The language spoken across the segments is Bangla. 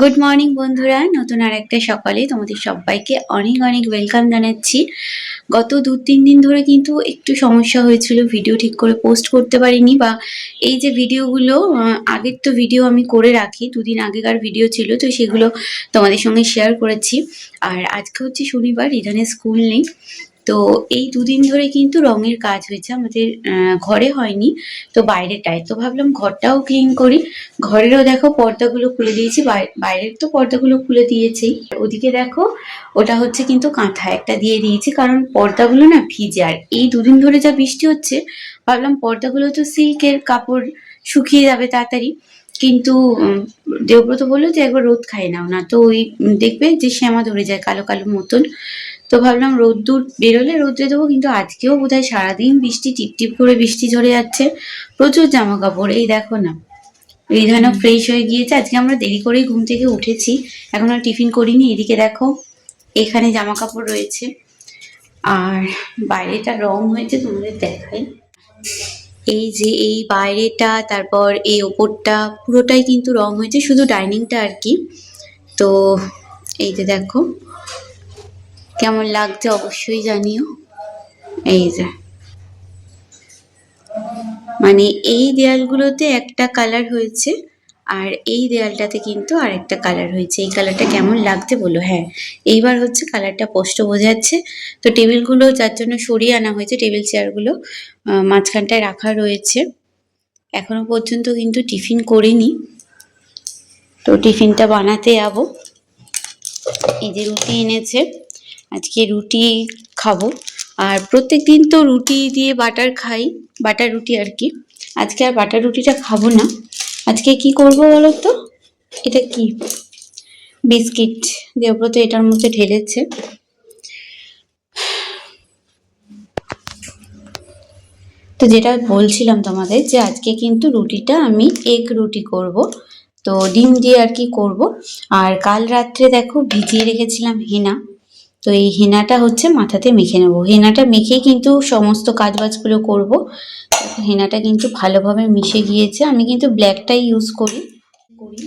গুড মর্নিং বন্ধুরা। নতুন আর একটা সকালে তোমাদের সবাইকে অনেক অনেক ওয়েলকাম জানাচ্ছি। গত দু, তিন দিন ধরে কিন্তু একটু সমস্যা হয়েছিল। ভিডিও ঠিক করে পোস্ট করতে পারিনি বা এই যে ভিডিওগুলো আগের তো ভিডিও আমি করে রাখি। দুদিন আগেকার ভিডিও ছিল, তো সেগুলো তোমাদের সঙ্গে শেয়ার করেছি। আর আজকে হচ্ছে শনিবার ইরানের স্কুল নেই। তো এই দুদিন ধরে কিন্তু রঙের কাজ হয়েছে, আমাদের ঘরে হয়নি, তো বাইরেটায়। তো ভাবলাম ঘরটাও ক্লিন করি। ঘরেরও দেখো পর্দাগুলো খুলে দিয়েছি, বাই- বাইরের তো পর্দাগুলো খুলে দিয়েছি। ওদিকে দেখো, ওটা হচ্ছে কিন্তু কাঁথা, একটা দিয়ে দিয়েছি, কারণ পর্দাগুলো না ভিজে। আর এই দুদিন ধরে যা বৃষ্টি হচ্ছে, ভাবলাম পর্দাগুলো তো সিল্কের কাপড় শুকিয়ে যাবে তাড়াতাড়ি। কিন্তু দেবব্রত বলল যে একবার রোদ খাই নাও না, তো ওই, দেখবে যে শ্যামা ধরে যায় কালো কালো মতন। তো ভাবলাম রোদ্দুর বেরোলে রোদ্রে দেবো কিন্তু আজকেও বোধহয় সারাদিন বৃষ্টি টিপটিপ করে বৃষ্টি ঝরে যাচ্ছে। প্রচুর জামা কাপড় এই দেখো না। এই রিধানও ফ্রেশ হয়ে গিয়েছে। আজকে আমরা দেরি করেই ঘুম থেকে উঠেছি। এখন আর টিফিন করিনি। এদিকে দেখো এখানে জামা কাপড় রয়েছে। আর বাইরেটা রং হয়েছে তোমাদের দেখাই। এই যে এই বাইরেটা তারপর এই ওপরটা পুরোটাই কিন্তু রং হয়েছে শুধু ডাইনিংটা আর কি। তো এই যে দেখো কেমন লাগছে অবশ্যই জানিও। এই যে। মানে এই দেয়ালগুলোতে একটা কালার হয়েছে আর এই দেয়ালটাতে কিন্তু আরেকটা কালার হয়েছে। এই কালারটা কেমন লাগছে বলো? হ্যাঁ এইবার হচ্ছে কালারটা স্পষ্ট বোঝা যাচ্ছে তো টেবিলগুলো যার জন্য সরিয়ে আনা হয়েছে, টেবিল চেয়ারগুলো মাঝখানটায় রাখা রয়েছে। এখনও পর্যন্ত কিন্তু টিফিন করিনি। তো টিফিনটা বানাতে যাব। এই যে রুটি এনেছে। আজকে রুটি খাব। আর প্রত্যেক দিন তো রুটি দিয়ে বাটার খাই, বাটার রুটি আর কি। আজকে আর বাটার রুটিটা খাব না। আজকে কি করব বলো তো এটা কি? বিস্কিট দেবব্রত এটার মধ্যে ঢেলেছে। তো যেটা বলছিলাম তোমাদের যে আজকে কিন্তু রুটিটা আমি এগ রুটি করব। তো ডিম দিয়ে আর কি করব। আর কাল রাত্রে দেখো ভিজিয়ে রেখেছিলাম হেনা। তো এই হেনাটা হচ্ছে মাথাতে মেখে নেব। হেনাটা মেখেই কিন্তু সমস্ত কাজবাজগুলো করব। হেনাটা কিন্তু ভালোভাবে মিশে গিয়েছে। আমি কিন্তু ব্ল্যাকটাই ইউজ করি। করি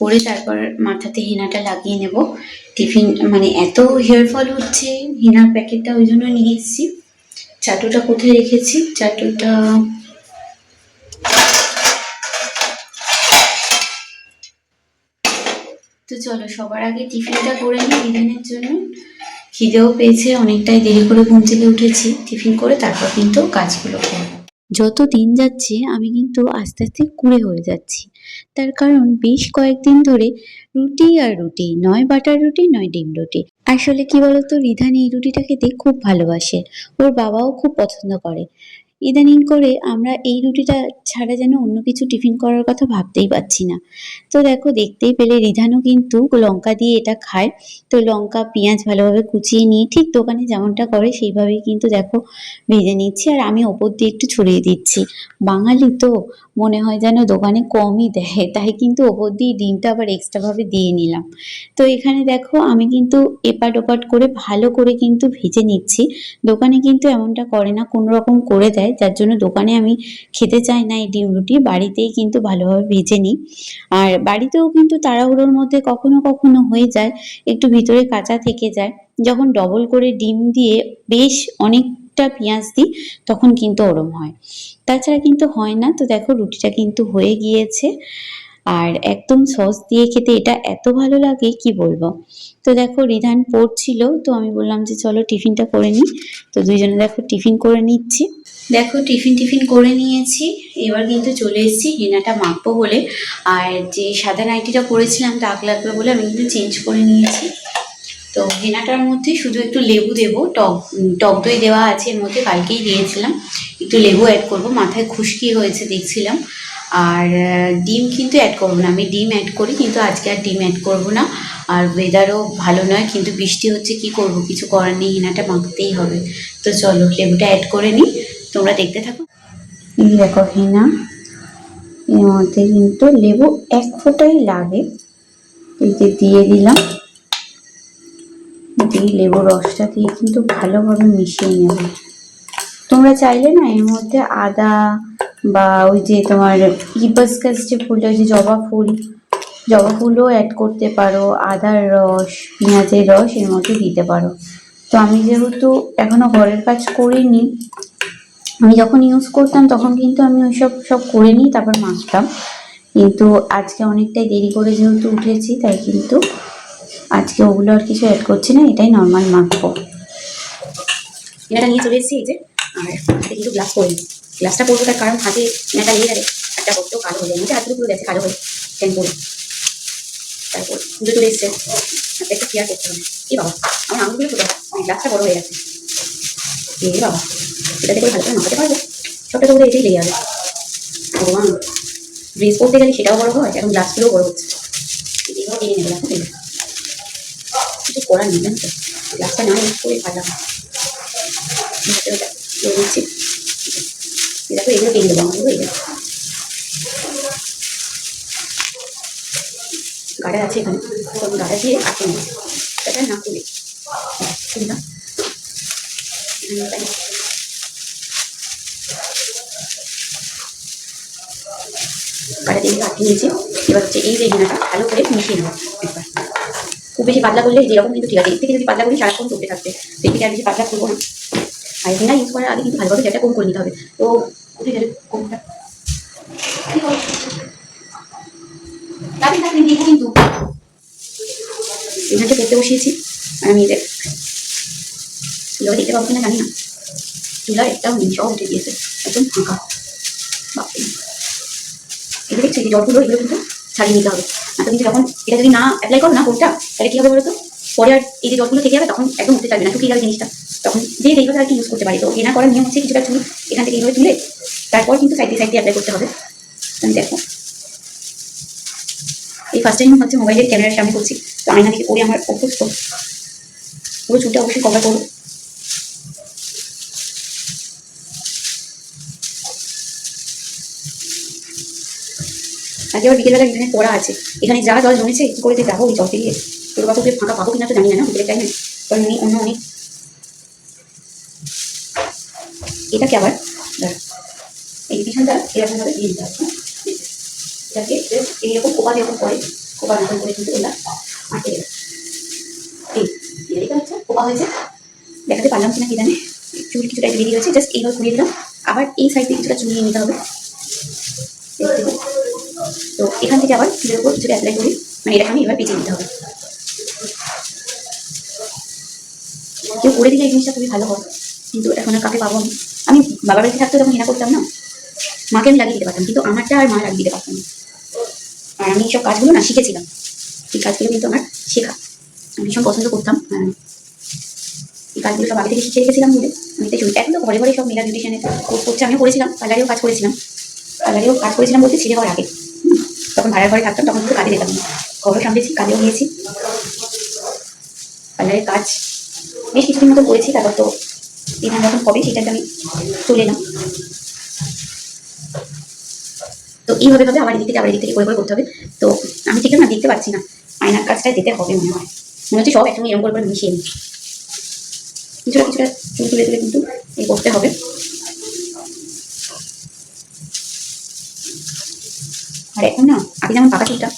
করে তারপর মাথাতে হেনাটা লাগিয়ে নেব। টিফিন মানে এত হেয়ার ফল হচ্ছে হেনার প্যাকেটটা ওই জন্য নিয়ে এসেছি। চাটুটা কোথায় রেখেছি? চাটুটা তো চলো, সবার আগে টিফিনটা করে নিই বিধানের জন্য। খিদেও পেয়েছে, অনেকটাই দেরি করে ঘুম থেকে উঠেছি। টিফিন করে তারপর কিন্তু কাজগুলো করব। যত দিন যাচ্ছে, আমি কিন্তু আস্তে আস্তে কুড়ে হয়ে যাচ্ছি। তার কারণ বেশ কয়েকদিন ধরে রুটি আর রুটি, নয় বাটার রুটি, নয় ডিম রুটি। আসলে কি বলতো, রিধানি এই রুটিটা খেতে খুব ভালোবাসে। ওর বাবাও খুব পছন্দ করে। ইদানিং করে আমরা এই রুটিটা ছাড়া যেন অন্য কিছু টিফিন করার কথা ভাবতেই পারছি না। তো দেখো, দেখতেই পেলে রিধানও কিন্তু লঙ্কা দিয়ে এটা খায়। তো লঙ্কা, পেঁয়াজ ভালোভাবে কুচিয়ে নিয়ে ঠিক দোকানে যেমনটা করে সেইভাবেই কিন্তু দেখো ভেজে নিচ্ছি। আর আমি ওপর দিয়ে একটু ছড়িয়ে দিচ্ছি। বাঙালি তো মনে হয় যেন দোকানে কমই দেয়, তাই কিন্তু ওপর দিয়ে ডিমটা আবার এক্সট্রাভাবে দিয়ে নিলাম। তো এখানে দেখো আমি কিন্তু এপাট ওপাট করে ভালো করে কিন্তু ভেজে নিচ্ছি। দোকানে কিন্তু এমনটা করে না, কোনো রকম করে দেয়। যার জন্য দোকানে আমি খেতে চাই না এই ডিম রুটি। বাড়িতেই কিন্তু ভালোভাবে ভেজে নিই। আর বাড়িতেও কিন্তু তাড়াহুড়োর মধ্যে কখনো কখনো হয়ে যায়, একটু ভিতরে কাঁচা থেকে যায়। যখন ডবল করে ডিম দিয়ে বেশ অনেকটা পেঁয়াজ দিই, তখন কিন্তু ওরম হয়। তাছাড়া কিন্তু হয় না। তো দেখো, রুটিটা কিন্তু হয়ে গিয়েছে। আর একদম সস দিয়ে খেতে এটা এত ভালো লাগে, কি বলব? তো দেখো, রিধান পড়ছিল। তো আমি বললাম যে, চলো টিফিনটা করে নিই। তো দুইজনে দেখো টিফিন করে নিচ্ছি। দেখো, টিফিন টিফিন করে নিয়েছি। এবার কিন্তু চলে এসেছি হেনাটা মাখবো বলে। আর যে সাদা নাইটিটা পরেছিলাম দাগ লাগবে বলে আমি কিন্তু চেঞ্জ করে নিয়েছি। তো হেনাটার মধ্যে শুধু একটু লেবু দেব। টক টক দই দেওয়া আছে, এর মধ্যে কালকেই দিয়েছিলাম। একটু লেবু অ্যাড করব। মাথায় খুশকি হয়েছে, দেখছিলাম। আর ডিম কিন্তু অ্যাড করব না। আমি ডিম অ্যাড করি, কিন্তু আজকে আর ডিম অ্যাড করব না। আর ওয়েদারও ভালো নয়, কিন্তু বৃষ্টি হচ্ছে, কি করব? কিছু করার নেই হেনাটা মাখতেই হবে। তো চলো, লেবুটা অ্যাড করে নিই। তোমরা দেখতে থাকো। দেখো, হেনা। এর মধ্যে কিন্তু লেবু এক ফোঁটাই লাগে। যে দিয়ে দিলাম। দিয়ে লেবুর রসটা দিয়ে কিন্তু ভালোভাবে মিশিয়ে নেব। তোমরা চাইলে না, এর মধ্যে আদা বা ওই যে তোমার ইবাসকাস যে ফুলটা, ওই যে জবা ফুল, জবা ফুলও অ্যাড করতে পারো, আদার রস, পেঁয়াজের রস এর মধ্যে দিতে পারো। তো আমি যেহেতু এখনও ঘরের কাজ করিনি, আমি যখন ইউজ করতাম তখন কিন্তু আমি ওইসব সব করে নিই তারপর মাখতাম কিন্তু আজকে অনেকটাই দেরি করে যেহেতু উঠেছি, তাই কিন্তু আজকে ওগুলো আর কিছু অ্যাড করছি না, এটাই নর্মাল মাখবো। এটা নিয়ে চলে এসেছি যে, আর কিন্তু গ্লাস পরি গ্লাসটা পরবো তার কারণ হাতে এটা লেগে গেলে একটা বড্ড কালো হয়ে যায়, নিচে হাতগুলো পুরো গেছে কালো হয়ে ট্যান পরে। তারপর পুজো চলে এসছে। হাতে একটু কেয়ার করতে হবে। এই বাবা, আমার আঙুলগুলো মানে গ্লাসটা বড় হয়ে গেছে। এ বাবা, এটাতে করে ভালো করে মাখাতে পারব? সবটা তো এটাই লেগে যাবে। ভগবান ড্রেস পরতে গেলে সেটাও বড় হয়, এখন গ্লাসগুলোও বড় হচ্ছে। এইভাবে টেনে নেবে দেখো টেনে। কিছু করার নেই, জানো তো? গ্লাসটা না ইউজ করে দিচ্ছি এই দেখো এগুলো টেনে দেবো আমাদের হয়ে যাবে আছে এখানে তো আমি গাডা দিয়ে আটকে নিচ্ছি এটা না খুলে এখানে তাই গাডা দিয়ে আটকে নিয়েছি এবার হচ্ছে এই যে হেনাটা ভালো করে মিশিয়ে নেব খুব বেশি পাতলা করলে যেরকম কিন্তু ঠিক আছে এর থেকে যদি পাতলা করি সারাক্ষণ চলতে থাকবে আর বেশি পাতলা করব না আর হেনা ইউজ করার আগে কিন্তু ভালোভাবে যেটা কম করে নিতে হবে। তো এখানটা করতে বসিয়েছি। আর আমি এদের চুলাও দেখতে পাবো কিনা জানি না। চুলার একটাও নেই সব উঠে গিয়েছে, একদম ফাঁকা। বাপরে। এগুলো দেখছি যে জলগুলো, এগুলো কিন্তু ছাড়িয়ে নিতে হবে। না তো কিন্তু যখন এটা যদি না অ্যাপ্লাই করো না কোনটা তাহলে কি হবে বলতো? পরে আর এই যে জলগুলো থেকে যাবে, তখন একদম উঠতে চাইবে না, শুকিয়ে যাবে জিনিসটা। তখন যে যেইভাবে আর কি ইউজ করতে পারি। তো এনা করার নিয়ম হচ্ছে কিছুটা চুল এখান থেকে এইভাবে তুলে, তারপর কিন্তু সাইডে সাইডে অ্যাপ্লাই করতে হবে। তো দেখো। এই ফার্স্ট টাইম হচ্ছে মোবাইলের ক্যামেরার সামনে করছি। তো আয়না দিকে পরে আমার অভ্যস্ত পুরো চুলটা অবশ্যই কভার করব। আজকে আবার বিকেলবেলা এখানে পড়া আছে। এখানে যা জল জমেছে, কি করে যে যাব ওই জল পেরিয়ে? তোর বাবুকে ফাঁকা পাবো কিনা তো জানি না বিকেলের টাইমে কারণ উনি অন্য অনেক। এটাকে আবার এই পিছনটা এরকম ভাবে দিয়ে দিতে হবে just এইরকম কোপা যেরকম করে কোপার মতন করে কিন্তু ওটা আটকে দেবে। এই এটা দেখতে কোপা হয়েছে। দেখাতে পারলাম কিনা কি জানি চুল কিছুটা বেরিয়ে গেছে জাস্ট এইভাবে ঘুরিয়ে দিলাম। আবার এই সাইড থেকে কিছুটা চুলিয়ে নিতে হবে? তো এখান থেকে আবার চুলের উপর কিছুটা অ্যাপ্লাই করি মানে এটাকে আমি এবার পেঁচিয়ে দিতে হবে। কেউ করে দিলে এই জিনিসটা খুবই ভালো হয়। কিন্তু এখন আর কাকে পাবো আমি। আমি বাবার বাড়িতে থাকতে যখন হেনা করতাম না। মাকে আমি লাগিয়ে দিতে পারতাম, কিন্তু আমারটা আর মা লাগিয়ে দিতে পারতাম না। আর আমি এইসব কাজগুলো না শিখেছিলাম। এই কাজগুলো কিন্তু আমার শেখা। আমি ভীষণ পছন্দ করতাম এই কাজগুলো সব আগে থেকে শিখে রেখেছিলাম বলে আমি তো এখন তো ঘরে ঘরে সব মেলা বিউটিশিয়ানের কোর্স করছে, আমিও করেছিলাম, পার্লারেও কাজ করেছিলাম। পার্লারেও কাজ করেছিলাম বলতে ছেড়ে হওয়ার আগে। তখন ভাড়ার ঘরে থাকতাম তখন কিন্তু কাজে যেতাম ঘরও সামলেছি, কাজেও গিয়েছি পার্লারের কাজ বেশ কিছুদিন মতো করেছি, তারপর তো এখানে যখন হবে সেটা আমি চলে এলাম। তো এইভাবে ভাবে আবার এদিক থেকে আবার এদিক থেকে করে করে করতে হবে। তো আমি ঠিক না, দেখতে পাচ্ছি না। আয়নার কাজটায় যেতে হবে মনে হয়। মনে হচ্ছে সব একসঙ্গে এরকম করে করে মিশিয়ে নিই। কিছুটা কিছুটা চুল তুলে তুলে কিন্তু এই করতে হবে। আর এখন না, আগে যেমন পাকা চুলটা,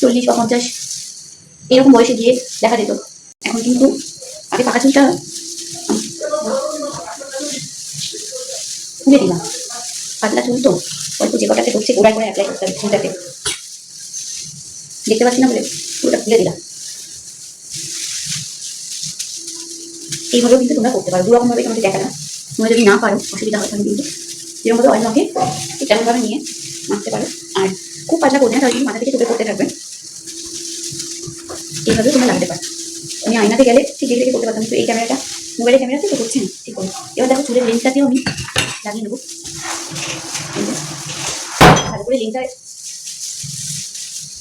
চল্লিশ বা পঞ্চাশ, এরকম বয়সে গিয়ে দেখা যেত। এখন কিন্তু আগে পাকা চুলটা খুলে দিলাম। পাতলা চুল তো। অল্প যে কটাতে ঢুকছে গোড়ায় করে অ্যাপ্লাই করতে হবে চুলটাতে দেখতে পাচ্ছি না বলে পুরোটা খুলে দিলাম। এইভাবেও কিন্তু তোমরা করতে পারো। দুরকম ভাবে তোমাদের দেখালাম। তোমরা যদি না পারো, অসুবিধা হয় তাহলে কিন্তু যেরকম ভাবে অয়েল মাখে তেমন ভাবে নিয়ে মাখতে পারো। আর খুব পাতলা করবে না, তাহলে কিন্তু মাথা থেকে চুপে করতে থাকবে। এইভাবে তোমরা লাগাতে পারো। আমি আয়নাতে গেলে ঠিক দেখে দেখে করতে পারতাম, কিন্তু এই ক্যামেরাটা মোবাইলের ক্যামেরাতে তো করছেন ঠিক করে এবার দেখো চুলের লেন্সটাতেও আমি লাগিয়ে নেব। ভালো করে লেন্সটা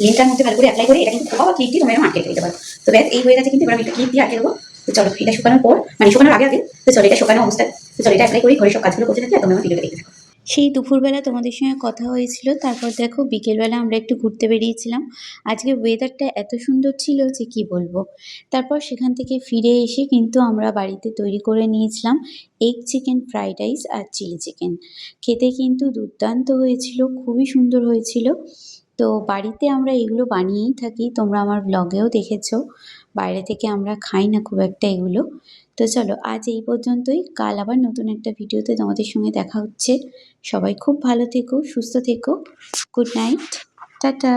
লেন্সটার মধ্যে ভালো করে অ্যাপ্লাই করে এটা কিন্তু খোপা ক্লিপ দিয়ে তোমরা আটকে দিতে পারো তো ব্যাস, এই হয়ে গেছে কিন্তু এবার আমি একটা ক্লিপ দিয়ে আটকে দেবো তো চলো, এটা শুকানোর পর মানে শুকানোর আগে আগে তো চলো, এটা শুকানো অবস্থা তো চলো, এটা অ্যাপ্লাই করি, ঘরে সব কাজগুলো করতে থাকি আর তোমরা ভিডিওটা দেখতে থাকো। সেই দুপুরবেলা তোমাদের সঙ্গে কথা হয়েছিল, তারপর দেখো বিকেলবেলা আমরা একটু ঘুরতে বেরিয়েছিলাম। আজকে ওয়েদারটা এত সুন্দর ছিল যে কি বলব। তারপর সেখান থেকে ফিরে এসে কিন্তু আমরা বাড়িতে তৈরি করে নিয়েছিলাম এগ চিকেন ফ্রাইড রাইস আর চিলি চিকেন খেতে কিন্তু দুর্দান্ত হয়েছিল, খুবই সুন্দর হয়েছিল। তো বাড়িতে আমরা এগুলো বানিয়েই থাকি, তোমরা আমার ব্লগেও দেখেছ। বাইরে থেকে আমরা খাই না খুব একটা এগুলো। তো চলো, আজ এই পর্যন্তই। কাল আবার নতুন একটা ভিডিওতে তোমাদের সঙ্গে দেখা হচ্ছে। সবাই খুব ভালো থেকো, সুস্থ থেকো। Good night. টাটা।